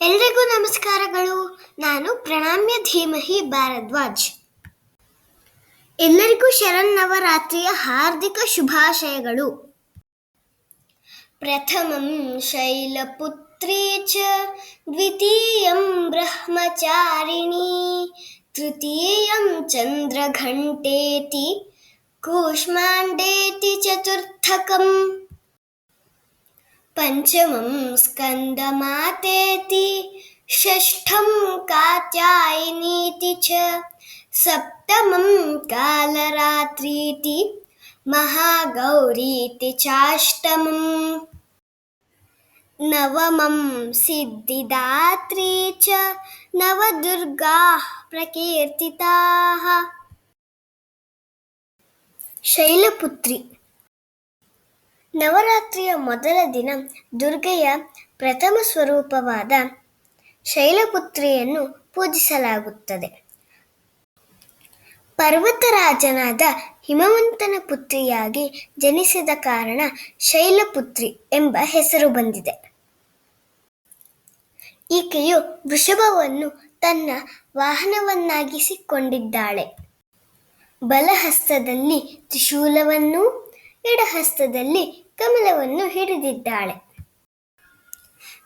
ಎಲ್ರಿಗೂ ನಮಸ್ಕಾರಗಳು. ನಾನು ಪ್ರಣಾಮ್ಯ ಧೀಮಹಿ ಭಾರದ್ವಾಜ್. ಎಲ್ಲರಿಗೂ ಶರನ್ನವರಾತ್ರಿಯ ಹಾರ್ದಿಕ ಶುಭಾಶಯಗಳು. ಪ್ರಥಮಂ ಶೈಲಪುತ್ರಿ ಚ, ದ್ವಿತೀಯಂ ಬ್ರಹ್ಮಚಾರಿಣಿ, ತೃತೀಯಂ ಚಂದ್ರಘಂಟೇತಿ, ಕೂಷ್ಮಾಂಡೇತಿ ಚತುರ್ಥಕಂ. पञ्चमं स्कन्दमातेति षष्ठं कात्यायनीति च सप्तमं कालरात्रीति महागौरीति चाष्टमम्। नवमं सिद्धिदात्री च नवदुर्गाः प्रकीर्तिताः। शैलपुत्री ನವರಾತ್ರಿಯ ಮೊದಲ ದಿನ ದುರ್ಗೆಯ ಪ್ರಥಮ ಸ್ವರೂಪವಾದ ಶೈಲಪುತ್ರಿಯನ್ನು ಪೂಜಿಸಲಾಗುತ್ತದೆ. ಪರ್ವತರಾಜನಾದ ಹಿಮವಂತನ ಪುತ್ರಿಯಾಗಿ ಜನಿಸಿದ ಕಾರಣ ಶೈಲಪುತ್ರಿ ಎಂಬ ಹೆಸರು ಬಂದಿದೆ. ಈಕೆಯು ವೃಷಭವನ್ನು ತನ್ನ ವಾಹನವನ್ನಾಗಿಸಿಕೊಂಡಿದ್ದಾಳೆ. ಬಲಹಸ್ತದಲ್ಲಿ ತ್ರಿಶೂಲವನ್ನು ಎಡಹಸ್ತದಲ್ಲಿ ಕಮಲವನ್ನು ಹಿಡಿದಿದ್ದಾಳೆ.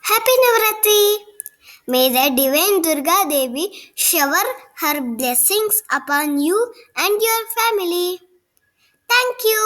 Happy Navratri may the divine Durga Devi shower her blessings upon you and your family thank you